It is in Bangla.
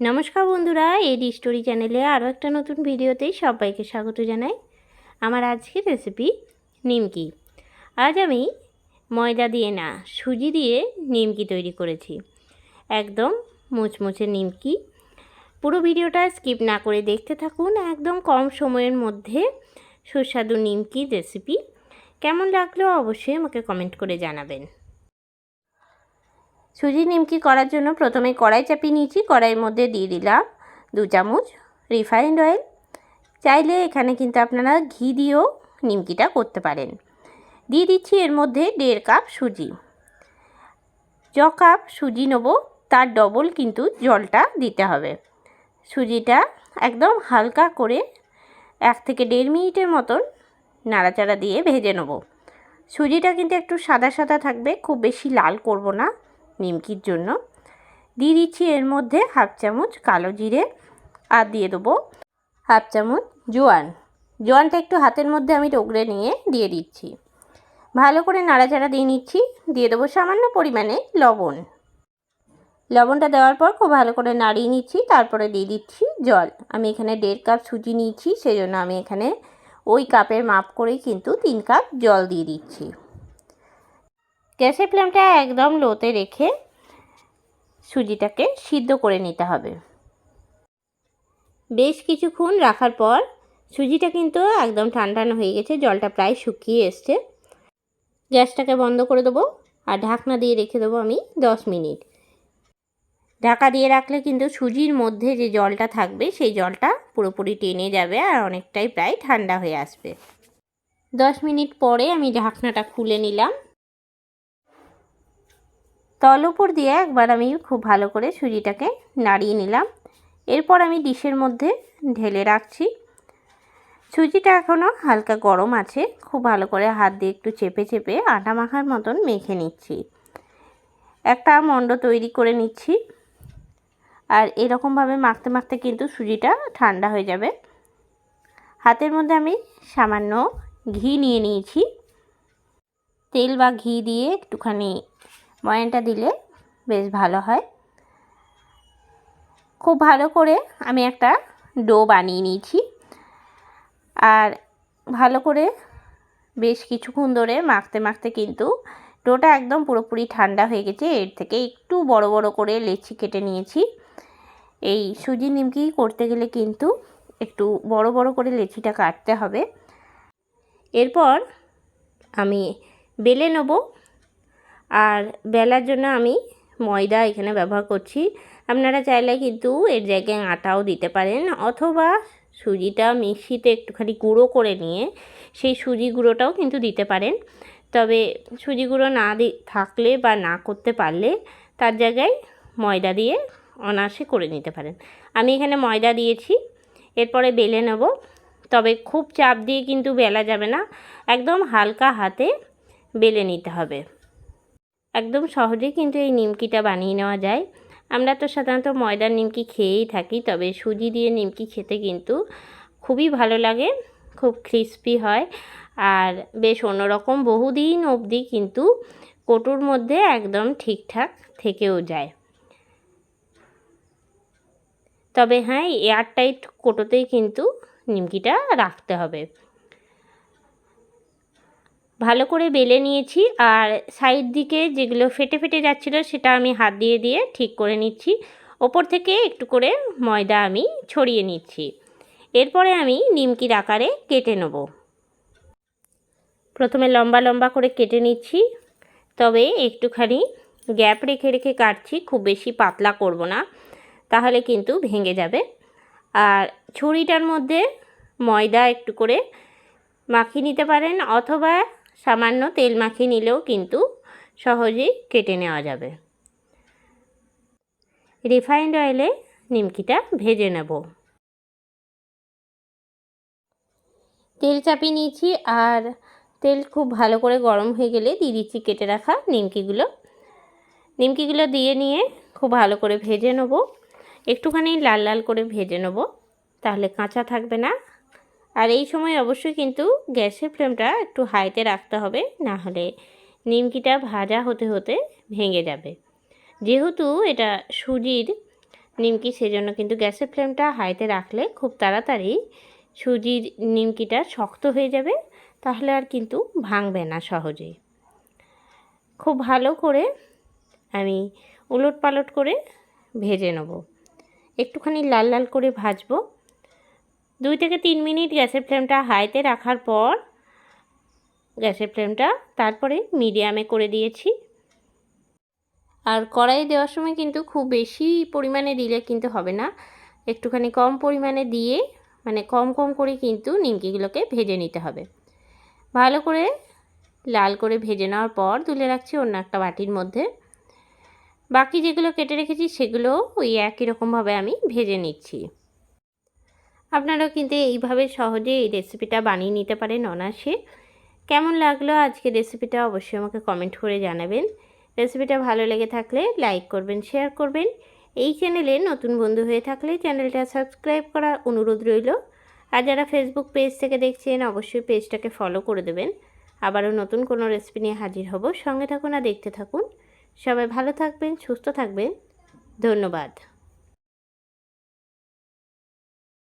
নমস্কার বন্ধুরা এডি স্টোরি চ্যানেলে আরও একটা নতুন ভিডিওতেই সবাইকে স্বাগত জানাই। আমার আজকের রেসিপি নিমকি। আজ আমি ময়দা দিয়ে না, সুজি দিয়ে নিমকি তৈরি করেছি। একদম মুচমুচে নিমকি। পুরো ভিডিওটা স্কিপ না করে দেখতে থাকুন, একদম কম সময়ের মধ্যে সুস্বাদু নিমকি রেসিপি। কেমন লাগল অবশ্যই আমাকে কমেন্ট করে জানাবেন। সুজি নিমকি করার জন্য প্রথমে কড়াই চাপিয়ে নিয়েছি, কড়াইয়ের মধ্যে দিয়ে দিলাম দু চামচ রিফাইন্ড অয়েল চাইলে এখানে কিন্তু আপনারা ঘি দিয়েও নিমকিটা করতে পারেন। দিয়ে দিচ্ছি এর মধ্যে দেড় কাপ সুজি। য কাপ সুজি নেব, তার ডবল কিন্তু জলটা দিতে হবে। সুজিটা একদম হালকা করে এক থেকে দেড় মিনিটের মতন নাড়াচাড়া দিয়ে ভেজে নেব। সুজিটা কিন্তু একটু সাদা সাদা থাকবে, খুব বেশি লাল করব না। নিমকির জন্য। দিয়ে দিচ্ছি এর মধ্যে হাফ চামচ কালো জিরে আর দিয়ে দেবো হাফ চামচ জোয়ান। জোয়ানটা একটু হাতের মধ্যে আমি রগড়ে নিয়ে দিয়ে দিচ্ছি। ভালো করে নাড়াচাড়া দিয়ে নিচ্ছি। দিয়ে দেবো সামান্য পরিমাণে লবণ। লবণটা দেওয়ার পর খুব ভালো করে নাড়িয়ে নিচ্ছি। তারপরে দিয়ে দিচ্ছি জল। আমি এখানে দেড় কাপ সুজি নিয়েছি। সেই জন্য আমি এখানে ওই কাপের মাপ করেই কিন্তু তিন কাপ জল দিয়ে দিচ্ছি। গ্যাসের ফ্লেমটা একদম লোতে রেখে সুজিটাকে সিদ্ধ করে নিতে হবে। বেশ কিছুক্ষণ রাখার পর সুজিটা কিন্তু একদম ঠান্ডানো হয়ে গেছে, জলটা প্রায় শুকিয়ে এসছে। গ্যাসটাকে বন্ধ করে দেবো আর ঢাকনা দিয়ে রেখে দেবো আমি দশ মিনিট। ঢাকা দিয়ে রাখলে কিন্তু সুজির মধ্যে যে জলটা থাকবে, সেই জলটা পুরোপুরি টেনে যাবে আর অনেকটাই প্রায় ঠান্ডা হয়ে আসবে। দশ মিনিট পরে আমি ঢাকনাটা খুলে নিলাম। তল উপর দিয়ে একবার আমি খুব ভালো করে সুজিটাকে নাড়িয়ে নিলাম। এরপর আমি ডিশের মধ্যে ঢেলে রাখছি। সুজিটা এখনও হালকা গরম আছে। খুব ভালো করে হাত দিয়ে একটু চেপে চেপে আটা মাখার মতন মেখে নিচ্ছি। একটা মণ্ড তৈরি করে নিচ্ছি। আর এরকমভাবে মাখতে মাখতে কিন্তু সুজিটা ঠান্ডা হয়ে যাবে। হাতের মধ্যে আমি সামান্য ঘি নিয়ে নিয়েছি। তেল বা ঘি দিয়ে একটুখানি ময়ানটা দিলে বেশ ভালো হয়। খুব ভালো করে আমি একটা ডো বানিয়ে নিয়েছি। আর ভালো করে বেশ কিছুক্ষণ ধরে মাখতে মাখতে কিন্তু ডোটা একদম পুরোপুরি ঠান্ডা হয়ে গেছে। এর থেকে একটু বড় বড় করে লেচি কেটে নিয়েছি। এই সুজি নিমকি করতে গেলে কিন্তু একটু বড় বড় করে লেচিটা কাটতে হবে। এরপর আমি বেলে নেব। আর বেলার জন্য আমি ময়দা এখানে ব্যবহার করছি। আপনারা চাইলে কিন্তু এর জায়গায় আটাও দিতে পারেন অথবা সুজিটা মিক্সিতে একটুখানি গুঁড়ো করে নিয়ে সেই সুজি গুঁড়োটাও কিন্তু দিতে পারেন। তবে সুজি গুঁড়ো না দি, থাকলে বা না করতে পারলে তার জায়গায় ময়দা দিয়ে অনায়াসে করে নিতে পারেন। আমি এখানে ময়দা দিয়েছি, এরপরে বেলে নেব। তবে খুব চাপ দিয়ে কিন্তু বেলা যাবে না, একদম হালকা হাতে বেলে নিতে হবে। একদম সহজেই কিন্তু এই নিমকিটা বানিয়ে নেওয়া যায়। আমরা তো সাধারণত ময়দার নিমকি খেয়েই থাকি, তবে সুজি দিয়ে নিমকি খেতে কিন্তু খুবই ভালো লাগে, খুব ক্রিস্পি হয়। আর বেশ অন্যরকম বহুদিন অবধি কিন্তু কোটোর মধ্যে একদম ঠিকঠাক থেকেও যায়। তবে হ্যাঁ এয়ারটাইট কোটোতেই কিন্তু নিমকিটা রাখতে হবে। ভালো করে বেলে নিয়েছি আর সাইড দিকে যেগুলো ফেটে ফেটে যাচ্ছিল সেটা আমি হাত দিয়ে দিয়ে ঠিক করে নিচ্ছি। ওপর থেকে একটু করে ময়দা আমি ছড়িয়ে নিচ্ছি। এরপরে আমি নিমকির আকারে কেটে নেব। প্রথমে লম্বা লম্বা করে কেটে নিচ্ছি। তবে একটুখানি গ্যাপ রেখে রেখে কাটছি, খুব বেশি পাতলা করব না, তাহলে কিন্তু ভেঙে যাবে। আর ছুরিটার মধ্যে ময়দা একটু করে মাখিয়ে নিতে পারেন অথবা সামান্য তেল মাখিয়ে নিলেও কিন্তু সহজেই কেটে নেওয়া যাবে। রিফাইন্ড অয়েলে নিমকিটা ভেজে নেব। তেল চাপিয়ে নিয়েছি আর তেল খুব ভালো করে গরম হয়ে গেলে দিয়ে দিচ্ছি কেটে রাখা নিমকিগুলো। নিমকিগুলো দিয়ে নিয়ে খুব ভালো করে ভেজে নেব। একটুখানি লাল লাল করে ভেজে নেব। তাহলে কাঁচা থাকবে না। আর এই সময় অবশ্যই কিন্তু গ্যাসের ফ্লেমটা একটু হাইতে রাখতে হবে, না হলে নিমকিটা ভাজা হতে হতে ভেঙে যাবে। যেহেতু এটা সুজির নিমকি, সেজন্য কিন্তু গ্যাসের ফ্লেমটা হাইতে রাখলে খুব তাড়াতাড়ি সুজির নিমকিটা শক্ত হয়ে যাবে, তাহলে আর কিন্তু ভাঙবে না সহজেই। খুব ভালো করে আমি উলট পালট করে ভেজে নেব। একটুখানি লাল লাল করে ভাজবো। দুই থেকে তিন মিনিট গ্যাসের ফ্লেমটা হাইতে রাখার পর গ্যাসের ফ্লেমটা তারপরে মিডিয়ামে করে দিয়েছি। আর কড়াইয়ে দেওয়ার সময় কিন্তু খুব বেশি পরিমাণে দিলে কিন্তু হবে না। একটুখানি কম পরিমাণে দিয়ে মানে কম কম করে কিন্তু নিমকিগুলোকে ভেজে নিতে হবে। ভালো করে লাল করে ভেজে নেওয়ার পর তুলে রাখছি অন্য একটা বাটির মধ্যে। বাকি যেগুলো কেটে রেখেছি সেগুলো ওই একই রকমভাবে আমি ভেজে নিচ্ছি। আপনারাও কিন্তু এইভাবে সহজে এই রেসিপিটা বানিয়ে নিতে পারেন অনাসে কেমন লাগল আজকে রেসিপিটা অবশ্যই আমাকে কমেন্ট করে জানাবেন। রেসিপিটা ভালো লেগে থাকলে লাইক করবেন শেয়ার করবেন। এই চ্যানেলে নতুন বন্ধু হয়ে থাকলে চ্যানেলটা সাবস্ক্রাইব করার অনুরোধ রইল। আর যারা ফেসবুক পেজ থেকে দেখছেন, অবশ্যই পেজটাকে ফলো করে দেবেন। আবারও নতুন কোনো রেসিপি নিয়ে হাজির হব। সঙ্গে থাকুন আর দেখতে থাকুন। সবাই ভালো থাকবেন, সুস্থ থাকবেন। ধন্যবাদ।